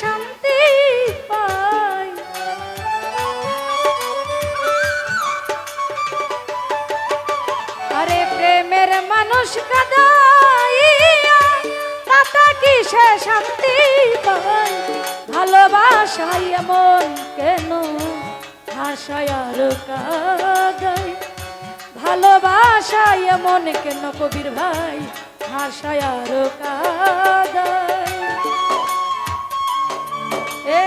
শান্তি পাই। আরে প্রেমের মানুষ কাদাইয়া, তাতা কি সে শান্তি পাই? ভালোবাসাই এমন কেন হাসায় আর কাদাই? ভালোবাসাই এমন কেন কবির ভাই? হাসায় আর কাদাই? এ।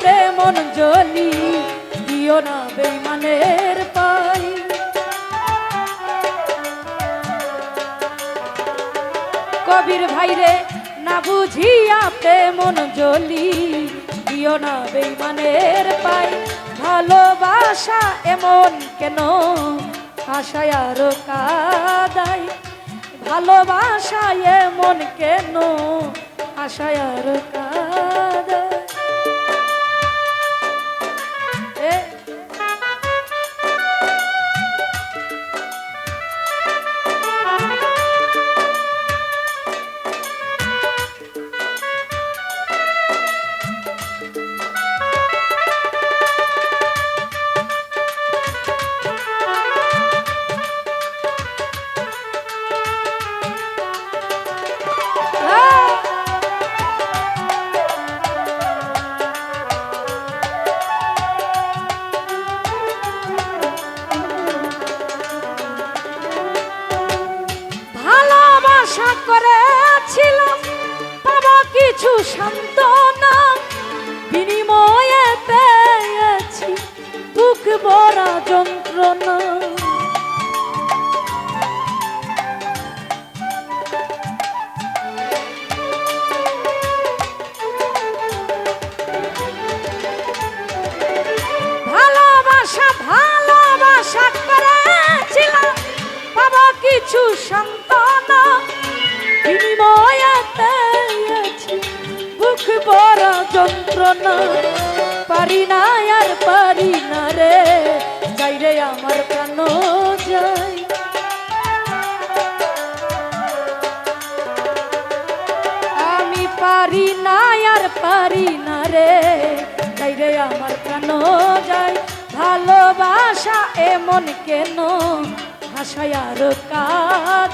প্রেমন জলি দিও না বেমানের পাই। কবির ভাইরে না বুঝিয়া প্রেমন জলি দিও না বেইমানের পাই। ভালোবাসা এমন কেন? আশায় আর কাদাই ভালোবাসা এমন কেন? আশায় আর কিছু সান্ত্বনা বিনিময়ে পেয়েছি বুক ভরা যন্ত্রণা। ভালোবাসা ভালোবাসা করেছিলাম পাবো কিছু বুক বড় যন্ত্রণা। পারি না আর পারি না রে, যাই রে আমার প্রাণ যাই। আমি পারি না আর পারি না রে তাই রে আমার প্রাণ যায় ভালোবাসা এমন কেন? ভাষায় আর কাদায়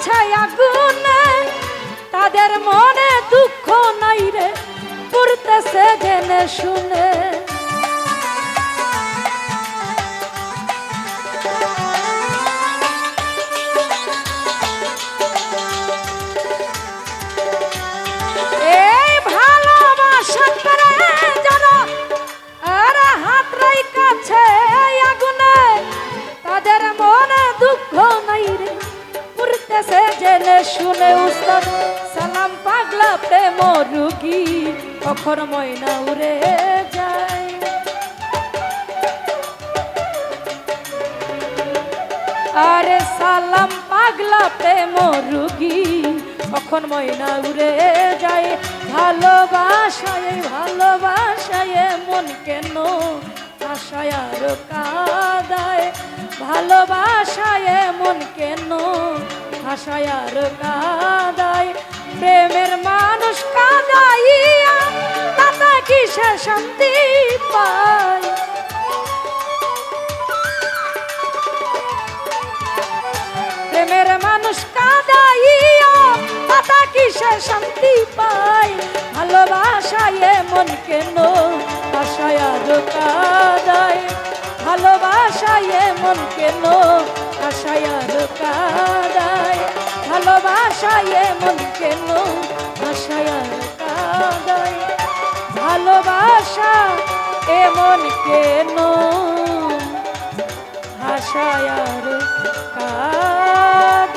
কাছে আগুনে তাদের মনে দুঃখ নাই রে পড়তেছে জেনে শুনে। রুগী কখন ময়না উড়ে যায়। আরে সালাম পাগলা প্রেম রুগী কখন ময়না উড়ে যায়। ভালোবাসায় ভালোবাসায় মন কেন আশায় আর কাদায়? ভালোবাসায় মন কেন আশায় আর প্রেমের মানুষ কাদাইয়া পাতা কিসে শান্তি পায়? ভালোবাসায় মন কেন? আশায় আর কাদায়। ভালোবাসায় মন কেন? আশায় আর কাদায়। ভালোবাসায় মন কেন? আশায় কাদায়। ভালোবাসা এমন কেন? আশায় কাদায়